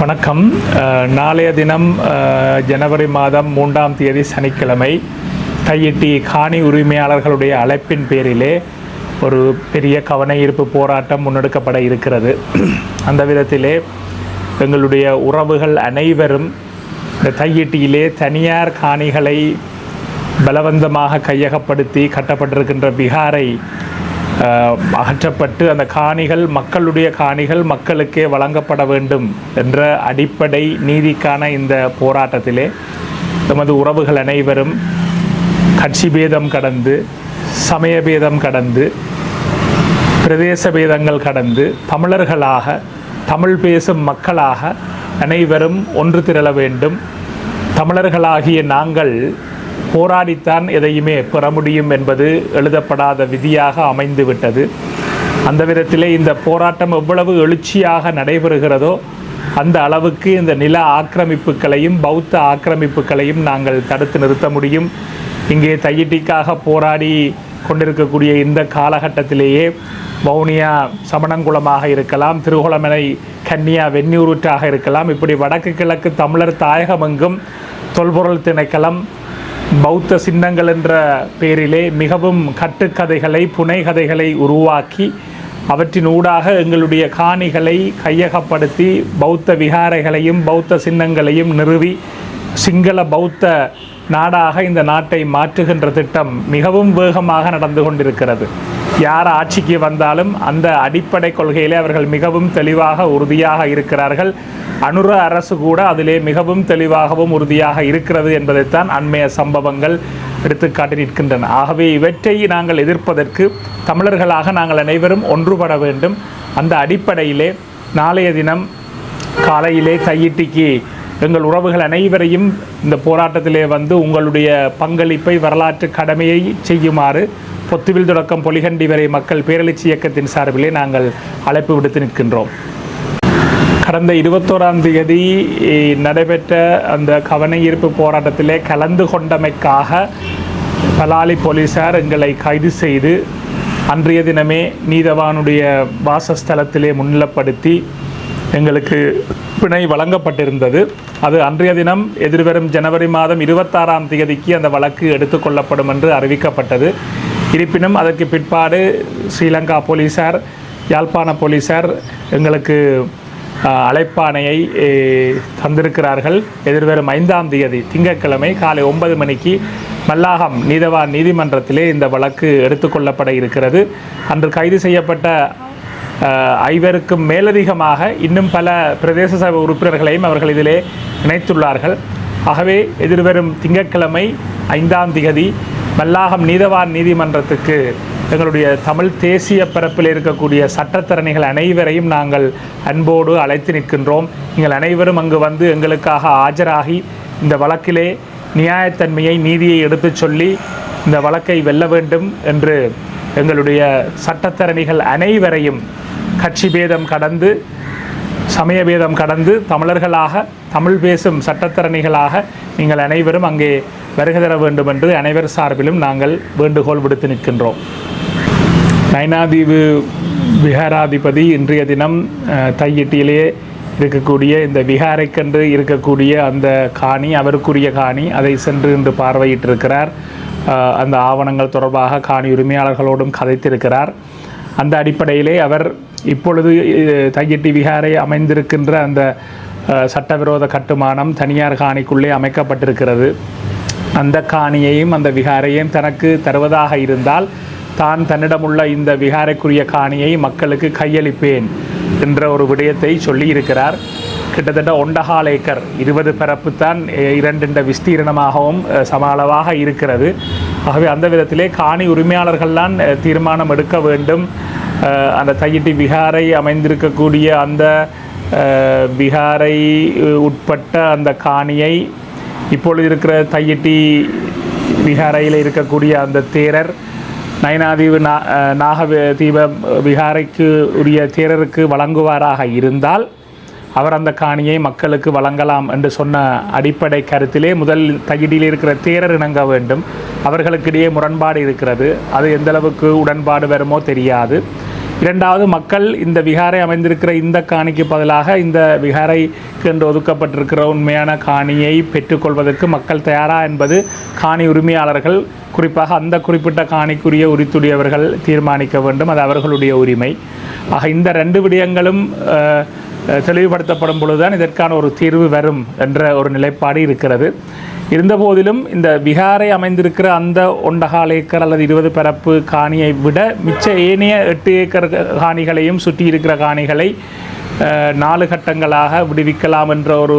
வணக்கம். நாளைய தினம் ஜனவரி மாதம் மூன்றாம் தேதி சனிக்கிழமை தையிட்டி காணி உரிமையாளர்களுடைய அழைப்பின் பேரிலே ஒரு பெரிய கவன ஈர்ப்பு போராட்டம் முன்னெடுக்கப்பட இருக்கிறது. அந்த விதத்திலே எங்களுடைய உறவுகள் அனைவரும் இந்த தையிட்டியிலே தனியார் காணிகளை பலவந்தமாக கையகப்படுத்தி கட்டப்பட்டிருக்கின்ற பிகாரை அகற்றப்பட்டு அந்த காணிகள் மக்களுடைய காணிகள் மக்களுக்கே வழங்கப்பட வேண்டும் என்ற அடிப்படை நீதிக்கான இந்த போராட்டத்திலே நமது உறவுகள் அனைவரும் கட்சி பேதம் கடந்து சமய பேதம் கடந்து பிரதேச பேதங்கள் கடந்து தமிழர்களாக தமிழ் பேசும் மக்களாக அனைவரும் ஒன்று திரள வேண்டும். தமிழர்களாகிய நாங்கள் போராடித்தான் எதையுமே பெற முடியும் என்பது எழுதப்படாத விதியாக அமைந்துவிட்டது அந்த விதத்திலே இந்த போராட்டம் எவ்வளவு எழுச்சியாக நடைபெறுகிறதோ அந்த அளவுக்கு இந்த நில ஆக்கிரமிப்புகளையும் பௌத்த ஆக்கிரமிப்புகளையும் நாங்கள் தடுத்து நிறுத்த முடியும். இங்கே தையிட்டிக்காக போராடி கொண்டிருக்கக்கூடிய இந்த காலகட்டத்திலேயே வவுனியா சமணங்குளமாக இருக்கலாம் திருகுளமனை கன்னியா வெந்நூருற்றாக இருக்கலாம் இப்படி வடக்கு கிழக்கு தமிழர் தாயகமெங்கும் தொல்பொருள் திணைக்களம் பௌத்த சின்னங்கள் என்ற பேரிலே மிகவும் கட்டுக்கதைகளை புனைகதைகளை உருவாக்கி அவற்றின் ஊடாக எங்களுடைய காணிகளை கையகப்படுத்தி பௌத்த விகாரைகளையும் பௌத்த சின்னங்களையும் நிறுவி சிங்கள பௌத்த நாடாக இந்த நாட்டை மாற்றுகின்ற திட்டம் மிகவும் வேகமாக நடந்து கொண்டிருக்கிறது. யார் ஆட்சிக்கு வந்தாலும் அந்த அடிப்படை கொள்கையிலே அவர்கள் மிகவும் தெளிவாக உறுதியாக இருக்கிறார்கள். அனுர அரசு கூட அதிலே மிகவும் தெளிவாகவும் உறுதியாக இருக்கிறது என்பதைத்தான் அண்மைய சம்பவங்கள் எடுத்துக்காட்டி நிற்கின்றன. ஆகவே இவற்றை நாங்கள் எதிர்ப்பதற்கு தமிழர்களாக நாங்கள் அனைவரும் ஒன்றுபட வேண்டும். அந்த அடிப்படையிலே நாளைய தினம் காலையிலே கையிட்டிக்கு எங்கள் உறவுகள் அனைவரையும் இந்த போராட்டத்திலே வந்து உங்களுடைய பங்களிப்பை வரலாற்று கடமையை செய்யுமாறு பொத்துவில் தொடக்கம் பொலிகண்டி வரை மக்கள் பேரழிச்சி இயக்கத்தின் சார்பிலே நாங்கள் அழைப்பு விடுத்து நிற்கின்றோம். கடந்த இருபத்தோராம் தேதி நடைபெற்ற அந்த கவன ஈர்ப்பு போராட்டத்திலே கலந்து கொண்டமைக்காக பலாலி போலீசார் எங்களை கைது செய்து அன்றைய தினமே நீதவானுடைய வாசஸ்தலத்திலே முன்னிலப்படுத்தி எங்களுக்கு பிணை வழங்கப்பட்டிருந்தது. அது அன்றைய தினம் எதிர்வரும் ஜனவரி மாதம் இருபத்தாறாம் தேதிக்கு அந்த வழக்கு எடுத்துக்கொள்ளப்படும் என்று அறிவிக்கப்பட்டது. இருப்பினும் அதற்கு பிற்பாடு ஸ்ரீலங்கா போலீசார் யாழ்ப்பாண போலீசார் எங்களுக்கு அழைப்பானையை அழைப்பாணையை தந்திருக்கிறார்கள். எதிர்வரும் ஐந்தாம் தேதி திங்கட்கிழமை காலை ஒன்பது மணிக்கு மல்லாகம் நீதவான் நீதிமன்றத்திலே இந்த வழக்கு எடுத்துக்கொள்ளப்பட இருக்கிறது. அன்று கைது செய்யப்பட்ட ஐவருக்கும் மேலதிகமாக இன்னும் பல பிரதேச சபை உறுப்பினர்களையும் அவர்கள் இதிலே இணைத்துள்ளார்கள். ஆகவே எதிர்வரும் திங்கட்கிழமை ஐந்தாம் திகதி மல்லாகம் நீதவான் நீதிமன்றத்துக்கு எங்களுடைய தமிழ் தேசிய பரப்பில் இருக்கக்கூடிய சட்டத்தரணிகள் அனைவரையும் நாங்கள் அன்போடு அழைத்து நிற்கின்றோம். நீங்கள் அனைவரும் அங்கு வந்து எங்களுக்காக ஆஜராகி இந்த வழக்கிலே நியாயத்தன்மையை நீதியை எடுத்துச் சொல்லி இந்த வழக்கை வெல்ல வேண்டும் என்று எங்களுடைய சட்டத்தரணிகள் அனைவரையும் கட்சி பேதம் கடந்து சமய பேதம் கடந்து தமிழர்களாக தமிழ் பேசும் சட்டத்தரணிகளாக நீங்கள் அனைவரும் அங்கே வருகை தர வேண்டும் என்று அனைவர் சார்பிலும் நாங்கள் வேண்டுகோள் விடுத்து நிற்கின்றோம். நைனாதீவு விஹாராதிபதி இன்றைய தினம் தையெட்டியிலேயே தையிட்டியிலே இருக்கக்கூடிய இந்த விகாரைக்கென்று இருக்கக்கூடிய அந்த காணி அவருக்குரிய காணி அதை சென்று இன்று பார்வையிட்டிருக்கிறார். அந்த ஆவணங்கள் தொடர்பாக காணி உரிமையாளர்களோடும் கதைத்திருக்கிறார். அந்த அடிப்படையிலே அவர் இப்பொழுது தையெட்டி தையிட்டி அமைந்திருக்கின்ற அந்த சட்டவிரோத கட்டுமானம் தனியார் காணிக்குள்ளே அமைக்கப்பட்டிருக்கிறது. அந்த காணியையும் அந்த விகாரையும் தனக்கு தருவதாக இருந்தால் தான் தன்னிடமுள்ள இந்த விகாரைக்குரிய காணியை மக்களுக்கு கையளிப்பேன் என்ற ஒரு விடயத்தை சொல்லியிருக்கிறார். கிட்டத்தட்ட ஒண்டகால் ஏக்கர் இருபது பரப்பு தான் இரண்டு விஸ்தீரணமாகவும் அஹ், சம அளவாக இருக்கிறது. ஆகவே அந்த விதத்திலே காணி உரிமையாளர்கள்தான் தீர்மானம் எடுக்க வேண்டும். அந்த தையிட்டி விகாரை அமைந்திருக்கக்கூடிய அந்த விகாரை உட்பட்ட அந்த காணியை இப்பொழுது இருக்கிற தையிட்டி விகாரையில் இருக்கக்கூடிய அந்த தேரர் நயனாதீவு நா நாக தீப விகாரைக்கு உரிய தேரருக்கு வழங்குவாராக இருந்தால் அவர் அந்த காணியை மக்களுக்கு வழங்கலாம் என்று சொன்ன அடிப்படை கருத்திலே முதல் தகிடியில் இருக்கிற தேரர் இணங்க வேண்டும். அவர்களுக்கிடையே முரண்பாடு இருக்கிறது. அது எந்தளவுக்கு உடன்பாடு வருமோ தெரியாது. இரண்டாவது மக்கள் இந்த விகாரை அமைந்திருக்கிற இந்த காணிக்கு பதிலாக இந்த விகாரைக்கு என்று ஒதுக்கப்பட்டிருக்கிற உண்மையான காணியை பெற்றுக்கொள்வதற்கு மக்கள் தயாரா என்பது காணி உரிமையாளர்கள் குறிப்பாக அந்த குறிப்பிட்ட காணிக்குரிய உரித்துடையவர்கள் தீர்மானிக்க வேண்டும். அது அவர்களுடைய உரிமை. ஆக இந்த ரெண்டு விடயங்களும் தெளிவுபடுத்தப்படும் பொழுதுதான் இதற்கான ஒரு தீர்வு வரும் என்ற ஒரு நிலைப்பாடு இருக்கிறது. இருந்தபோதிலும் இந்த விகாரை அமைந்திருக்கிற அந்த ஒன்றகால் ஏக்கர் அல்லது இருபது பரப்பு காணியை விட மிச்ச ஏனைய எட்டு ஏக்கர் காணிகளையும் சுற்றி இருக்கிற காணிகளை நாலு கட்டங்களாக விடுவிக்கலாம் என்ற ஒரு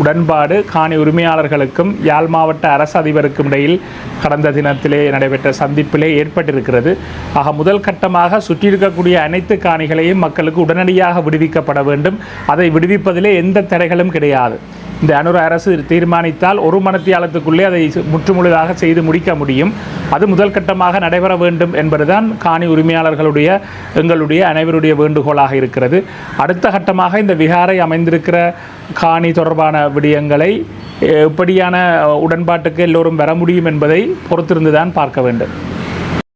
உடன்பாடு காணி உரிமையாளர்களுக்கும் யாழ் மாவட்ட அரசு அதிபருக்கும் இடையில் கடந்த தினத்திலே நடைபெற்ற சந்திப்பிலே ஏற்பட்டிருக்கிறது. ஆக முதல் கட்டமாக சுற்றி இருக்கக்கூடிய அனைத்து காணிகளையும் மக்களுக்கு உடனடியாக விடுவிக்கப்பட வேண்டும். அதை விடுவிப்பதிலே எந்த தடைகளும் கிடையாது. இந்த அனுர அரசு தீர்மானித்தால் ஒரு மனத்தியாலத்துக்குள்ளே அதை முற்றுமுழுதாக செய்து முடிக்க முடியும். அது முதல் கட்டமாக நடைபெற வேண்டும் என்பதுதான் காணி உரிமையாளர்களுடைய எங்களுடைய அனைவருடைய வேண்டுகோளாக இருக்கிறது. அடுத்த கட்டமாக இந்த விகாரை அமைந்திருக்கிற காணி தொடர்பான விடயங்களை எப்படியான உடன்பாட்டுக்கு எல்லோரும் வர முடியும் என்பதை பொறுத்திருந்துதான் பார்க்க வேண்டும்.